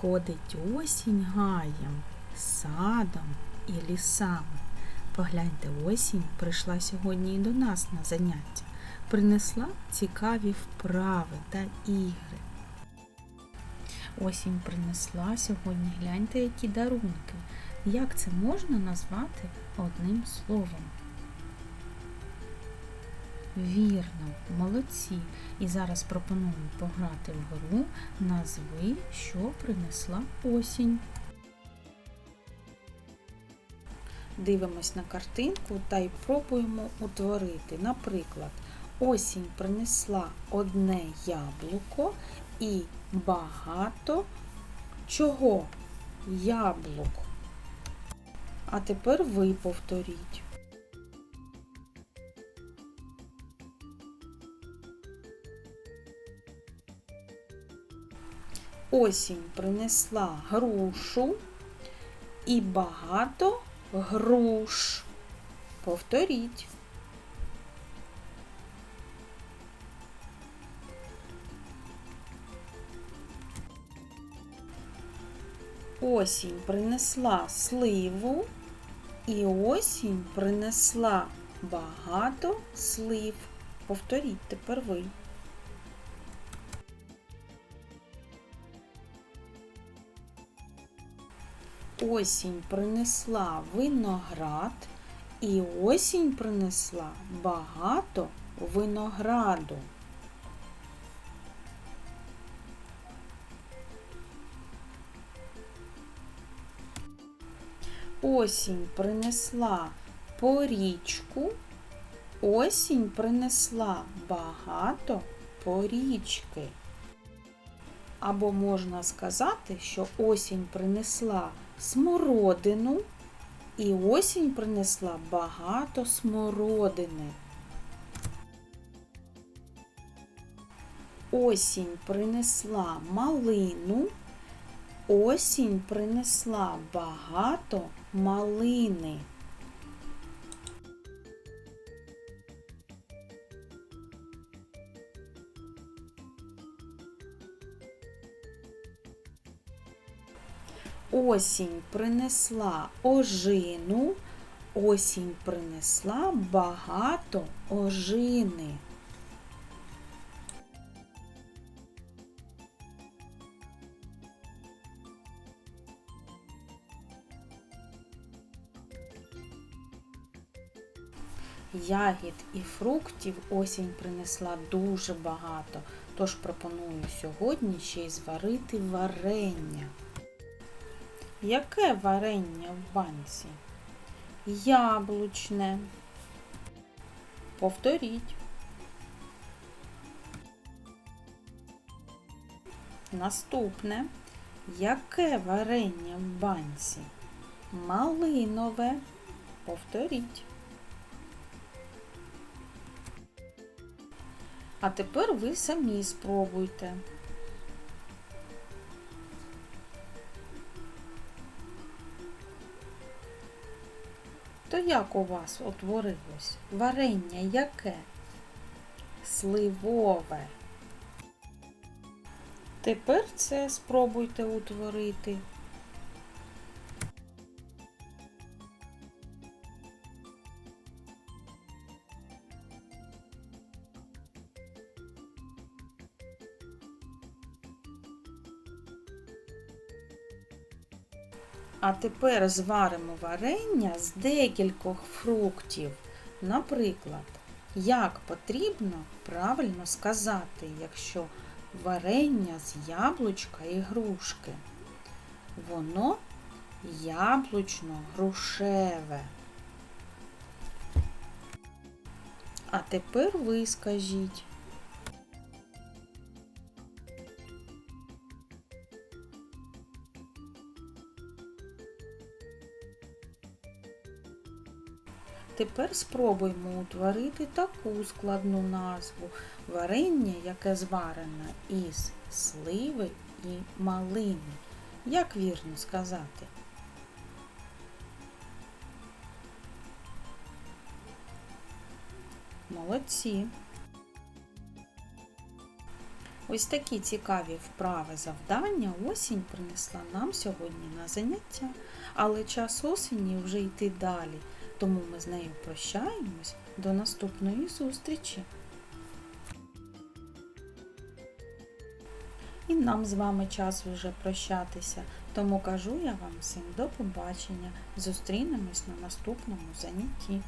Ходить осінь гаєм, садом і лісами. Погляньте, осінь прийшла сьогодні і до нас на заняття. Принесла цікаві вправи та ігри. Осінь принесла сьогодні, гляньте, які дарунки. Як це можна назвати одним словом? Вірно, молодці. І зараз пропоную пограти в гру Назви, що принесла осінь. Дивимось на картинку та й пробуємо утворити. Наприклад, осінь принесла одне яблуко і багато чого? Яблук. А тепер ви повторіть. Осінь принесла грушу і багато груш. Повторіть. Осінь принесла сливу, і осінь принесла багато слив. Повторіть тепер ви. Осінь принесла виноград, і осінь принесла багато винограду. Осінь принесла порічку, осінь принесла багато порічки. Або можна сказати, що осінь принесла смородину, і осінь принесла багато смородини. Осінь принесла малину, осінь принесла багато малини. Осінь принесла ожину, осінь принесла багато ожини. Ягід і фруктів осінь принесла дуже багато, тож пропоную сьогодні ще й зварити варення. Яке варення в банці? Яблучне. Повторіть. Наступне. Яке варення в банці? Малинове. Повторіть. А тепер ви самі спробуйте. То як у вас утворилось? Варення яке? Сливове. Тепер це спробуйте утворити. А тепер зваримо варення з декількох фруктів. Наприклад, як потрібно правильно сказати, якщо варення з яблучка і грушки. Воно яблучно-грушеве. А тепер ви скажіть. Тепер спробуємо утворити таку складну назву варення, яке зварене із сливи і малини. Як вірно сказати? Молодці. Ось такі цікаві вправи завдання осінь принесла нам сьогодні на заняття, але час осені вже йти далі, тому ми з нею прощаємось до наступної зустрічі. І нам з вами час вже прощатися, тому кажу я вам всім до побачення. Зустрінемось на наступному занятті.